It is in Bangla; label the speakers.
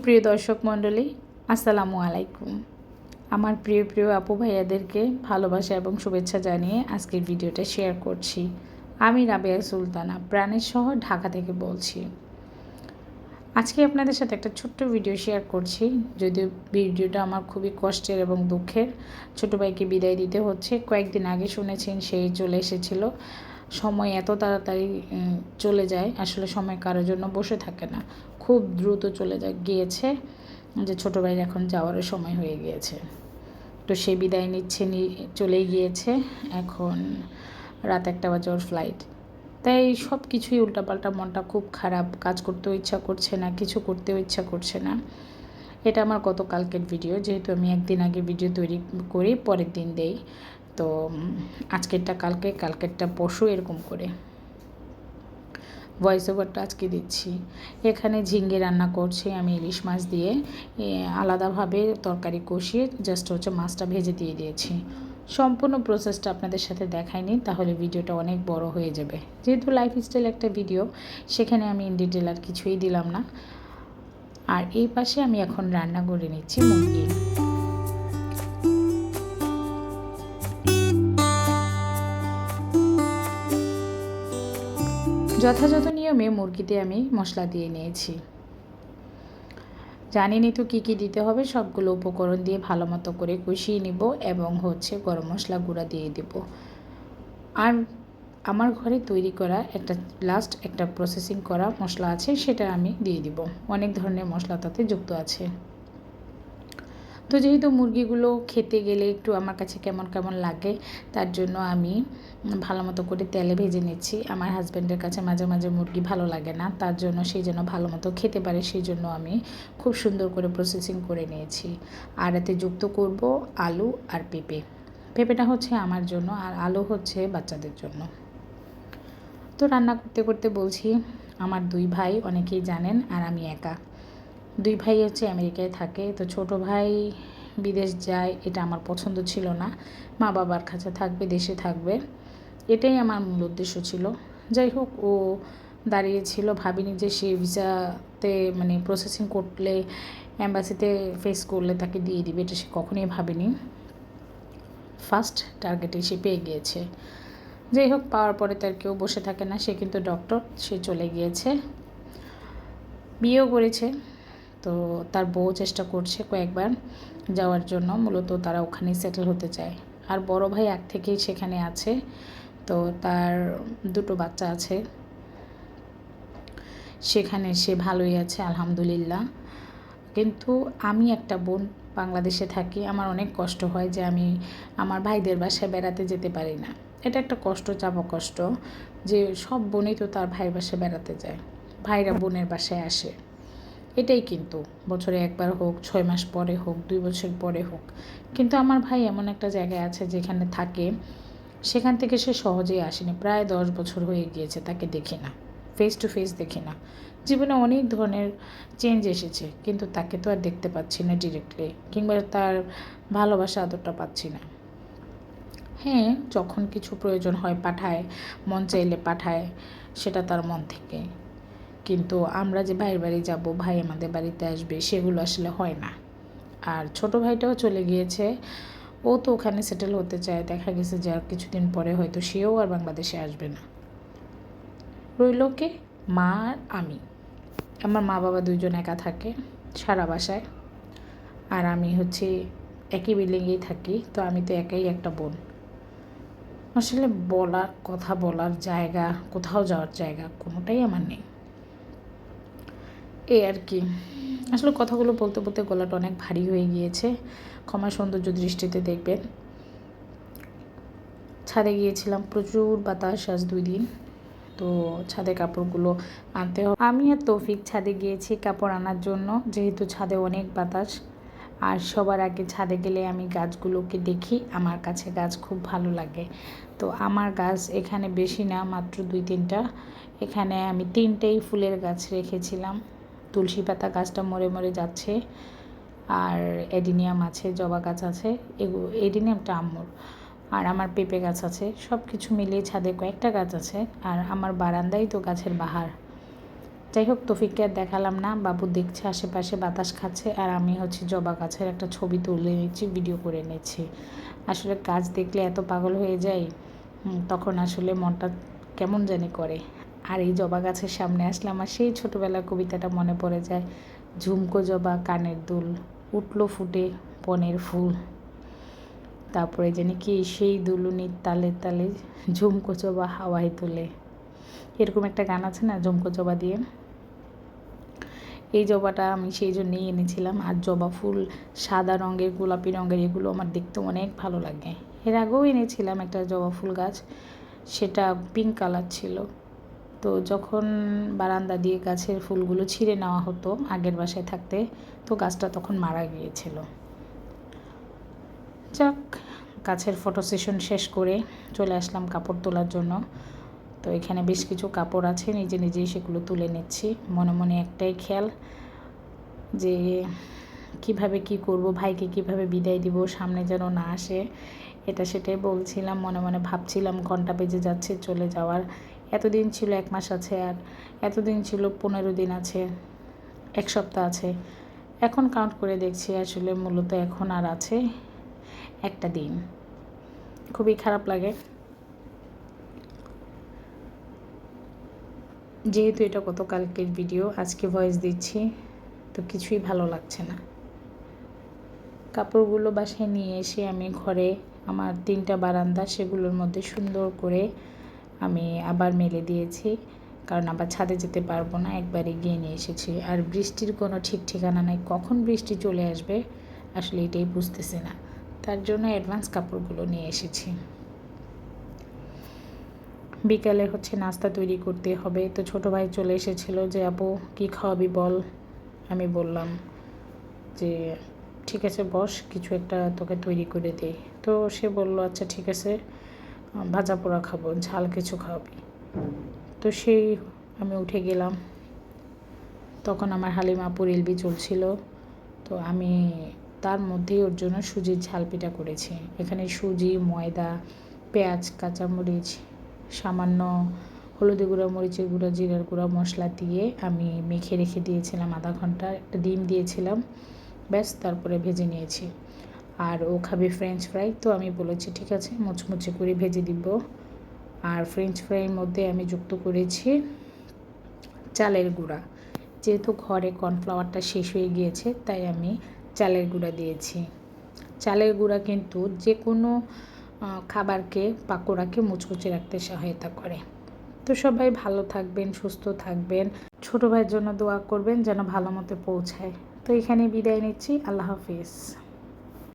Speaker 1: সুপ্রিয় দর্শক মণ্ডলী, আসসালামু আলাইকুম। আমার প্রিয় প্রিয় আপু ভাইয়াদেরকে ভালোবাসা এবং শুভেচ্ছা জানিয়ে আজকের ভিডিওটা শেয়ার করছি। আমি রাবেয়া সুলতানা, প্রাণের শহর ঢাকা থেকে বলছি। আজকে আপনাদের সাথে একটা ছোট্ট ভিডিও শেয়ার করছি, যদিও ভিডিওটা আমার খুবই কষ্টের এবং দুঃখের। ছোটো ভাইকে বিদায় দিতে হচ্ছে, কয়েকদিন আগে শুনেছেন সেই চলে এসেছিল। সময় এত তাড়াতাড়ি চলে যায়, আসলে সময় কারোর জন্য বসে থাকে না। খুব দ্রুত চলে যা, গিয়েছে যে ছোটো ভাইয়ের এখন যাওয়ারও সময় হয়ে গিয়েছে। তো সে বিদায় নিচ্ছে চলেই গিয়েছে। এখন রাত একটা বাজে ওর ফ্লাইট তাই সব কিছুই উল্টাপাল্টা, মনটা খুব খারাপ। কাজ করতেও ইচ্ছা করছে না, কিছু করতেও ইচ্ছা করছে না। এটা আমার গতকালকের ভিডিও যেহেতু আমি একদিন আগে ভিডিও তৈরি করি, পরের দিন দেই। তো আজকেরটা কালকে, কালকেরটা পরশু, এরকম করে। ভয়েস ওভারটা আজকে দিচ্ছি। এখানে ঝিঙ্গে রান্না করছি আমি ইলিশ মাছ দিয়ে। আলাদাভাবে তরকারি কষিয়ে জাস্ট হচ্ছে মাছটা ভেজে দিয়ে দিয়েছি। সম্পূর্ণ প্রসেসটা আপনাদের সাথে দেখাইনি, তাহলে ভিডিওটা অনেক বড় হয়ে যাবে। যেহেতু লাইফস্টাইল একটা ভিডিও সেখানে আমি ইন ডিটেল আর কিছুই দিলাম না। আর এই পাশে আমি এখন রান্না করে নিচ্ছি মুরগি। যথাযথ নিয়মে মুরগিতে আমি মশলা দিয়ে নিয়েছি। জানিনি তো কী কী দিতে হবে, সবগুলো উপকরণ দিয়ে ভালো মতো করে কষিয়ে নিব এবং হচ্ছে গরম মশলা গুঁড়া দিয়ে দেব। আর আমার ঘরে তৈরি করা একটা লাস্ট একটা প্রসেসিং করা মশলা আছে, সেটা আমি দিয়ে দিব। অনেক ধরনের মশলা তাতে যুক্ত আছে। তো যেহেতু মুরগিগুলো খেতে গেলে একটু আমার কাছে কেমন কেমন লাগে, তার জন্য আমি ভালো মতো করে তেলে ভেজে নিচ্ছি। আমার হাজব্যান্ডের কাছে মাঝে মাঝে মুরগি ভালো লাগে না, তার জন্য সেই জন্য ভালো মতো খেতে পারে, সেই জন্য আমি খুব সুন্দর করে প্রসেসিং করে নিয়েছি। আর এতে যুক্ত করব আলু আর পেঁপে। পেঁপেটা হচ্ছে আমার জন্য আর আলু হচ্ছে বাচ্চাদের জন্য। তো রান্না করতে করতে বলছি, আমার দুই ভাই অনেকেই জানেন আর আমি একা। দুই ভাই হচ্ছে আমেরিকায় থাকে, তো ছোট ভাই বিদেশ যায়, এটা আমার পছন্দ ছিল না। মা বাবার কাছে থাকবে, দেশে থাকবে। এটাই আমার মূল উদ্দেশ্য ছিল। যাই হোক, ও দাঁড়িয়েছিল, ভাবিনি যে সে ভিসাতে মানে প্রসেসিং করলে অ্যাম্বাসিতে ফেস করলে তাকে দিয়ে দিবে, এটা সে কখনোই ভাবেনি। ফার্স্ট টার্গেটে সে পেয়ে গিয়েছে। যাই হোক, পাওয়ার পরে তার কেউ বসে থাকে না, সে কিন্তু ডক্টর সে চলে গিয়েছে। বিয়েও করেছে। তো তার বউ চেষ্টা করছে কয়েকবার যাওয়ার জন্য, মূলত তারা ওখানেই সেটেল হতে চায়। আর বড় ভাই এক থেকেই সেখানে আছে, তো তার দুটো বাচ্চা আছে। সেখানে সে ভালোই আছে, আলহামদুলিল্লাহ। কিন্তু আমি একটা বোন বাংলাদেশে থাকি, আমার অনেক কষ্ট হয় যে আমি আমার ভাইদের বাসায় বেড়াতে যেতে পারি না। এটা একটা কষ্ট চাপা কষ্ট যে সব বোনই তো তার ভাইয়ের বাসায় বেড়াতে যায়, ভাইরা বোনের বাসায় আসে। এটাই কিন্তু। বছরে একবার হোক, ছয় মাস পরে হোক, দুই বছর পরে হোক। কিন্তু আমার ভাই এমন একটা জায়গায় আছে যেখানে থাকে, সেখান থেকে সে সহজেই আসেনি। প্রায় দশ বছর হয়ে গিয়েছে তাকে দেখি না ফেস টু ফেস দেখি না। জীবনে অনেক ধরনের চেঞ্জ এসেছে, কিন্তু তাকে তো আর দেখতে পাচ্ছি না ডিরেক্টলি কিংবা তার ভালোবাসা আদরটা পাচ্ছি না। হ্যাঁ যখন কিছু প্রয়োজন হয় পাঠায়, মন চাইলে পাঠায়, সেটা তার মন থেকে। কিন্তু আমরা যে ভাইয়ের বাড়ি যাব, ভাই আমাদের বাড়িতে আসবে, সেগুলো আসলে হয় না। আর ছোট ভাইটাও চলে গিয়েছে। ও তো ওখানে সেটেল হতে চায়। দেখা গেছে যে আর কিছুদিন পরে হয়তো সেও আর বাংলাদেশে আসবে না। রইল কে? মা আর আমি। আমার মা বাবা দুইজন একা থাকে সারা বাসায়। আর আমি হচ্ছে একই বিল্ডিংয়েই থাকি, তো আমি তো একাই একটা বোন। আসলে বলার, কথা বলার জায়গা, কোথাও যাওয়ার জায়গা কোনোটাই আমার নেই। এই আর কি। আসলে কথাগুলো বলতে বলতে গলাটা অনেক ভারী হয়ে গিয়েছে। ক্ষমা সৌন্দর্য দৃষ্টিতে দেখবেন। ছাদে গিয়েছিলাম, প্রচুর বাতাস আজ দুই দিন। তো ছাদে কাপড়গুলো আনতে হবে। আমি আর তৌফিক ছাদে গিয়েছি কাপড় আনার জন্য, যেহেতু ছাদে অনেক বাতাস। আর সবার আগে ছাদে গেলে আমি গাছগুলোকে দেখি, আমার কাছে গাছ খুব ভালো লাগে। তো আমার গাছ এখানে বেশি না, মাত্র দুই তিনটা। এখানে আমি তিনটেই ফুলের গাছ রেখেছিলাম। তুলসী পাতা গাছটা মরে মরে যাচ্ছে আর এডিনিয়াম আছে জবা গাছ আছে এগুলো এডিনিয়ামটা আম্মুর। আর আমার পেঁপে গাছ আছে সব কিছু মিলিয়ে ছাদে কয়েকটা গাছ আছে আর আমার বারান্দাই তো গাছের বাহার। যাই হোক তফিককে আর দেখালাম না বাবু দেখছে আশেপাশে বাতাস খাচ্ছে আর আমি হচ্ছে জবা গাছের একটা ছবি তুলে নিচ্ছি ভিডিও করে নিচ্ছি। আসলে গাছ দেখলে এত পাগল হয়ে হুম, তখন আসলে মনটা কেমন জানি করে। আর এই জবা গাছের সামনে আসলে আমার সেই ছোটোবেলার কবিতাটা মনে পড়ে যায়, ঝুমকো জবা কানের দুল, উঠল ফুটে বনের ফুল। তারপরে জানি কি সেই দুলুনির তালে তালে, ঝুমকো জবা হাওয়ায় তোলে। এরকম একটা গান আছে না, ঝুমকো জবা দিয়ে? এই জবাটা আমি সেই জন্যেই এনেছিলাম। আর জবা ফুল সাদা রঙের, গোলাপি রঙের, এগুলো আমার দেখতে অনেক ভালো লাগে। এর আগেও এনেছিলাম একটা জবা ফুল গাছ, সেটা পিঙ্ক কালার ছিল। তো যখন বারান্দা দিয়ে গাছের ফুলগুলো ছিঁড়ে নেওয়া হতো আগের বাসায় থাকতে, তো গাছটা তখন মারা গিয়েছিল। যাক, গাছের ফটো সেশন শেষ করে চলে আসলাম কাপড় তোলার জন্য। তো এখানে বেশ কিছু কাপড় আছে, নিজে নিজেই সেগুলো তুলে নিচ্ছি। মনে মনে একটাই খেয়াল যে, কীভাবে কি করব, ভাইকে কীভাবে বিদায় দিব, সামনে যেন না আসে, এটা সেটাই বলছিলাম, মনে মনে ভাবছিলাম, ঘণ্টা বেজে যাচ্ছে চলে যাওয়ার। এতদিন ছিল এক মাস আছে আর এতদিন ছিল পনেরো দিন আছে, এক সপ্তাহ আছে। এখন কাউন্ট করে দেখছি আসলে মূলত এখন আর আছে একটা দিন। খুবই খারাপ লাগে। যেহেতু এটা গতকালকের ভিডিও আজকে ভয়েস দিচ্ছি, তো কিছুই ভালো লাগছে না। কাপড়গুলো বাসায় নিয়ে এসে আমি ঘরে আমার তিনটা বারান্দা সেগুলোর মধ্যে সুন্দর করে আমি আবার মেলে দিয়েছি, কারণ আবার ছাদে যেতে পারব না, একবারে গিয়ে নিয়ে এসেছি। আর বৃষ্টির কোনো ঠিক ঠিকানা নাই, কখন বৃষ্টি চলে আসবে আসলে এটাই বুঝতেছি না। তার জন্য অ্যাডভান্স কাপড়গুলো নিয়ে এসেছি। বিকালে হচ্ছে নাস্তা তৈরি করতে হবে। তো ছোট ভাই চলে এসেছিল যে, আপু, কি খাওয়াবি বল? আমি বললাম যে, ঠিক আছে, বস, কিছু একটা তোকে তৈরি করে দিই। তো সে বলল আচ্ছা ঠিক আছে। ভাজা পোড়া খাব, ঝাল কিছু খাওয়াবি। তো সেই আমি উঠে গেলাম। তখন আমার হালিমা আপুর এলবি চলছিল। তো আমি তার মধ্যেই ওর জন্য সুজির ঝাল পিঠা করেছি। এখানে সুজি, ময়দা, পেঁয়াজ, কাঁচামরিচ, সামান্য হলুদি গুঁড়া, মরিচের গুঁড়া, জিরার গুঁড়া, মশলা দিয়ে আমি মেখে রেখে দিয়েছিলাম আধা ঘণ্টা। একটা ডিম দিয়েছিলাম। ব্যাস, তারপরে ভেজে নিয়েছি। আর ও খাবে ফ্রেঞ্চ ফ্রাই তো আমি বলেছি, ঠিক আছে, মুচমুচে করে ভেজে দিব। আর ফ্রেঞ্চ ফ্রাইয়ের মধ্যে আমি যুক্ত করেছি চালের গুঁড়া। যেহেতু ঘরে কর্নফ্লাওয়ারটা শেষ হয়ে গিয়েছে, তাই আমি চালের গুঁড়া দিয়েছি। চালের গুঁড়া কিন্তু যে কোনো খাবারকে, পাকোড়াকে মুচমুচে রাখতে সহায়তা করে। তো সবাই ভালো থাকবেন, সুস্থ থাকবেন। ছোটো ভাইয়ের জন্য দোয়া করবেন যেন ভালো মতো পৌঁছায়। তো এখানে বিদায় নিচ্ছি। আল্লাহ হাফিজ।